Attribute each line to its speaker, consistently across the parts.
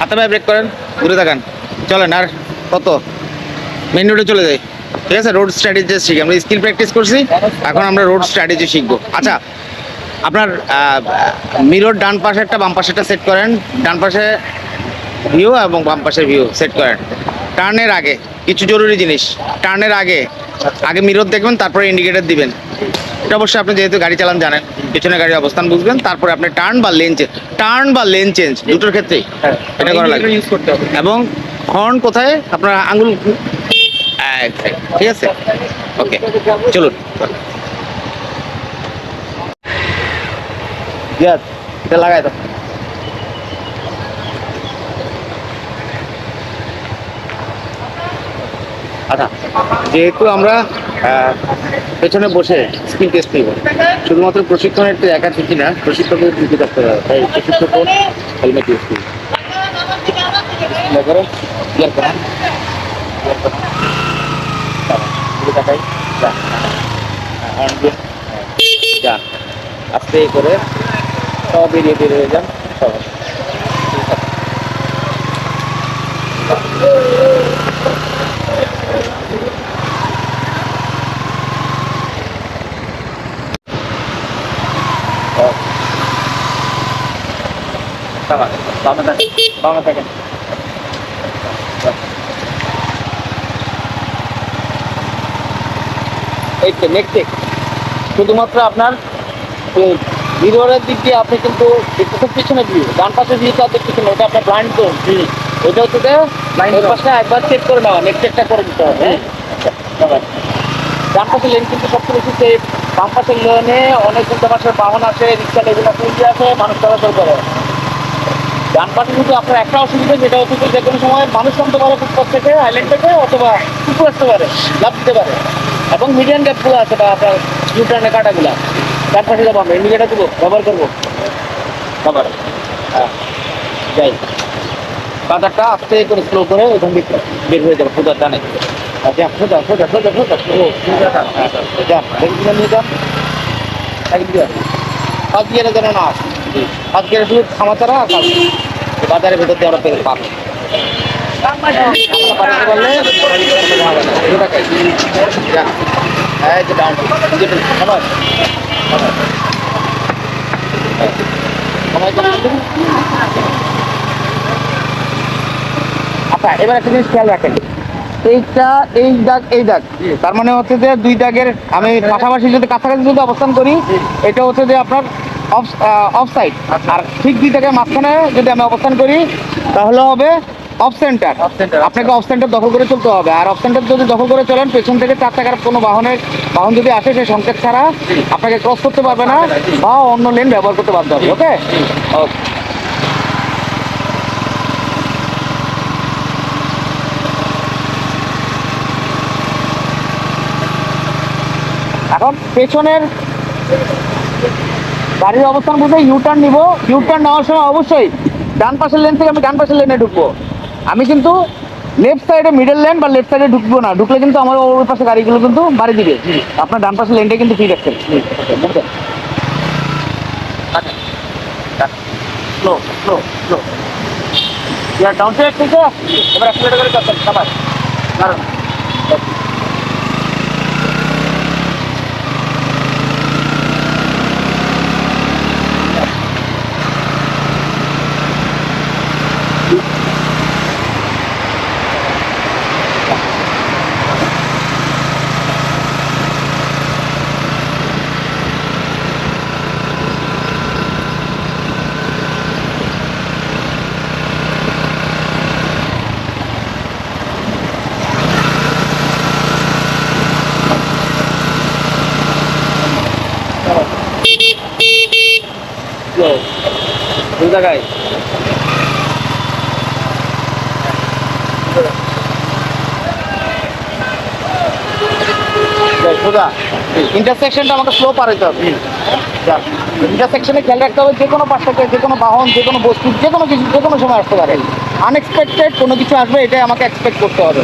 Speaker 1: হাতে ভাই ব্রেক করেন, ঘুরে থাকান চলেন, আর কত? মেন রোডে চলে যাই। ঠিক আছে রোড স্ট্র্যাটেজি শিখি। আমরা স্কিল প্র্যাকটিস করছি, এখন আমরা রোড স্ট্র্যাটেজি শিখব। আচ্ছা আপনার মিরর ডান পাশে একটা, বাম পাশে একটা সেট করেন। ডান পাশে ভিউ এবং বাম পাশের ভিউ সেট করেন। টার্নের আগে, কিছু জরুরি জিনিস। টার্নের আগে আগে মিরর দেখবেন, তারপরে ইন্ডিকেটার দিবেন। এটা অবশ্যই আপনি যেহেতু গাড়ি চালান জানেন পিছনে গাড়ির অবস্থান বুঝবেন তারপরে আপনি টার্ন বা লেন চেঞ্জ টার্ন বা লেন চেঞ্জ দুটোর ক্ষেত্রে এটা করা লাগবে। এবং হর্ন কোথায়? আপনার আঙুল ঠিক আছে? ওকে চলুন। এটা লাগাই দাও। আচ্ছা যেহেতু আমরা পেছনে বসে স্কিল টেস্ট নিব শুধুমাত্র প্রশিক্ষণের তো একা ঠিকই না প্রশিক্ষকের ডিউটি থাকতে হবে তাই প্রশিক্ষক হেলমেট ইউজ করি। টাকাই যান যান আস্তে করে সব বেরিয়ে বেরিয়ে যান সব বামে থাকেন বামে থাকেন। এই তো নেক্সট শুধুমাত্র আপনার ভিডিওর দিক দিয়ে আপনি কিন্তু দেখতেছেন পিছনে ভিউ ডান পাশে ভিউ তো দেখতেছেন ওটা আপনার ব্লাইন্ড তো ওইটা হচ্ছে যে ওই পাশে একবার চেক করে নেওয়া নেক্সট চেকটা করে দিতে হবে হ্যাঁ? আচ্ছা। ডান পাশের লেন কিন্তু সবচেয়ে বেশি সেফ বাম পাশের লেনে অনেক উল্টো পাশের বাহন আছে রিক্সা এগুলো পুলিশ আছে মানুষ চলাচল করে। ডান পাশে কিন্তু আপনার একটা অসুবিধা, যেটা হচ্ছে যে কোনো সময় মানুষ নামতে পারে ফুটপাথ থেকে আইল্যান্ড থেকে, অথবা কুকুর আসতে পারে লাভ দিতে পারে। এবং মিডিয়ান গ্যাপগুলো আছে বা আপনার ইউটার্নের কাটাগুলো ডান পাশে যাব আমরা ইন্ডিকেটার দেবো, ব্যবহার করব। ব্যবহার। হ্যাঁ যাই। কাদারটা আস্তে করে স্লো করে ওখান থেকে বের হয়ে যাবে, খুদার ডানে আচ্ছা সোজা সোজা সোজা সোজা সোজা নিয়ে যান। একদিকে। ফার্স্ট গিয়ারে যেন না আসে। গিয়ারে শুধু ছাড়া আর বাজারের ভেতর দিয়ে আমরা পাবো? আচ্ছা এবার একটা জিনিস খেয়াল রাখেন এইটা, এই দাগ এই দাগ তার মানে হচ্ছে যে দুই দাগের আমি পাশাপাশি যদি কাছাকাছি যদি অবস্থান করি, এটা হচ্ছে যে আপনার অফ অফ সাইড আর ঠিক দুই দাগের মাঝখানে যদি আমি অবস্থান করি তাহলে হবে অফ সেন্টার আপনাকে অফ সেন্টার দখল করে চলতে হবে। আর অফ সেন্টার যদি দখল করে চলেন পেছন থেকে চার টাকার কোনো বাহনের বাহন যদি আসে সেই সংকেত ছাড়া আপনাকে ক্রস করতে পারবে না বা অন্য লেন ব্যবহার করতে বাধ্য হবে ওকে ওকে এখন পেছনের গাড়ির অবস্থান বুঝে ইউটার্ন নিব। ইউটার্ন নেওয়ার সময় অবশ্যই ডান পাশের লেন থেকে আমি ডান পাশের লেনে ঢুকবো। আমি কিন্তু লেফট সাইডে মিডল লেন বা লেফট সাইডে ঢুকবো না। ঢুকলে কিন্তু আমার ওই পাশে গাড়িগুলো কিন্তু বাড়ি দিবে। আপনার ডান পাশের লেনটা কিন্তু ফ্রি রাখছেন স্লো ডাউন সাইড থেকে এবার অ্যাক্সিলেটার করে কারণ স্লো দুই জায়গায়? সোজা। ইন্টারসেকশনটা আমাকে স্লো পার হইতে হবে ইন্টারসেকশনে খেয়াল রাখতে হবে যে কোনো পাশ থেকে যে কোনো বাহন যে কোনো বস্তু যে কোনো কিছু যে কোনো সময় আসতে পারে। আনএক্সপেক্টেড কোনো কিছু আসবে এটাই আমাকে এক্সপেক্ট করতে হবে।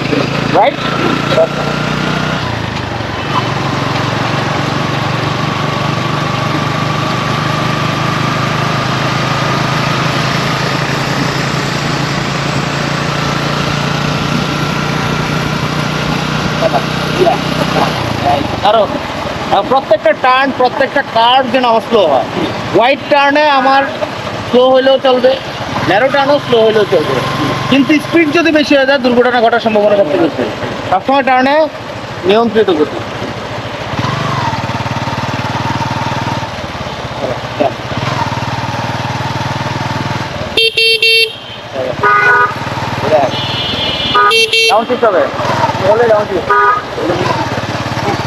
Speaker 1: রাইট কারণ প্রত্যেকটা টার্ন প্রত্যেকটা কার্ভ যেন আমার স্লো হয়। হোয়াইট টার্নে আমার স্লো হইলেও চলবে ন্যারো টার্নও স্লো হইলেও চলবে। কিন্তু স্পিড যদি বেশি হয়ে যায়, দুর্ঘটনা ঘটার সম্ভাবনা সবচেয়ে বেশি। সবসময় টার্নে নিয়ন্ত্রিত গতি। ডাউন শিফট হবে। বলে ডাউন শিফট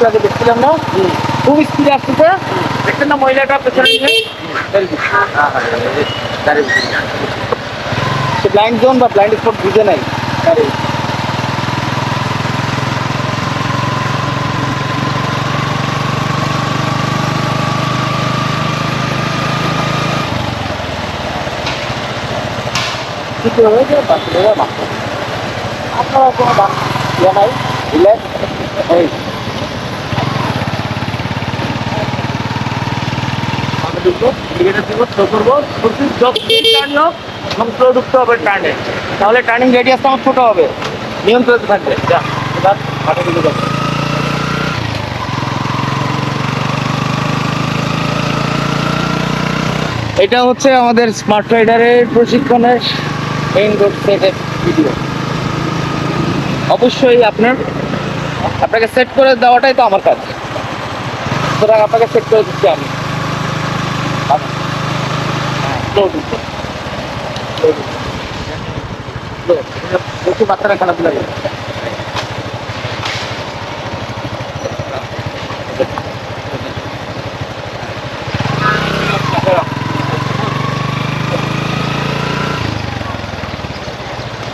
Speaker 1: একটু আগে দেখছিলাম না? খুব স্পিডে আসতেছে দেখছেন না মহিলাটা পেছনে নিয়ে? সে ব্লাইন্ড জোন বা ব্লাইন্ড স্পট বুঝে নাই। দাঁড়িয়ে। কিছু হয়েছে? বাচ্চাদের মাত্র আপনারা কোনো দাম ইয়ে নাই? রিল্যাক্স? এই। এবং স্লো হবে টার্নে তাহলে টার্নিং রেডিয়াসটা আমার ছোটো হবে। নিয়ন্ত্রিত থাকবে। যা এটা হচ্ছে আমাদের স্মার্ট রাইডারের প্রশিক্ষণের মেইন রোড সেটের ভিডিও অবশ্যই আপনার, আপনাকে সেট করে দেওয়াটাই তো আমার কাজ। সুতরাং আপনাকে সেট করে দিচ্ছি আমি। দিচ্ছে বাচ্চারা খারাপ লাগে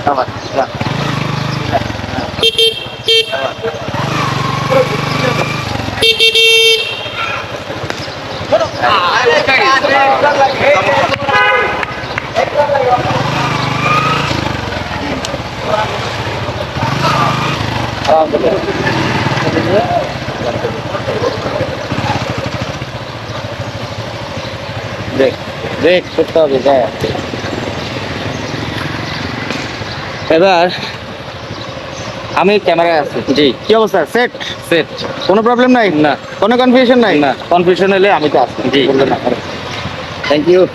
Speaker 1: আবার যা দেখ করতে হবে এবার আমি ক্যামেরায় আছি।
Speaker 2: জি।
Speaker 1: কি অবস্থা? সেট
Speaker 2: সেট
Speaker 1: কোনো প্রবলেম নাই?
Speaker 2: না।
Speaker 1: কোনো কনফিউশন নাই?
Speaker 2: না।
Speaker 1: কনফিউশন হলে আমি তো আছি।
Speaker 2: জি।
Speaker 1: Thank you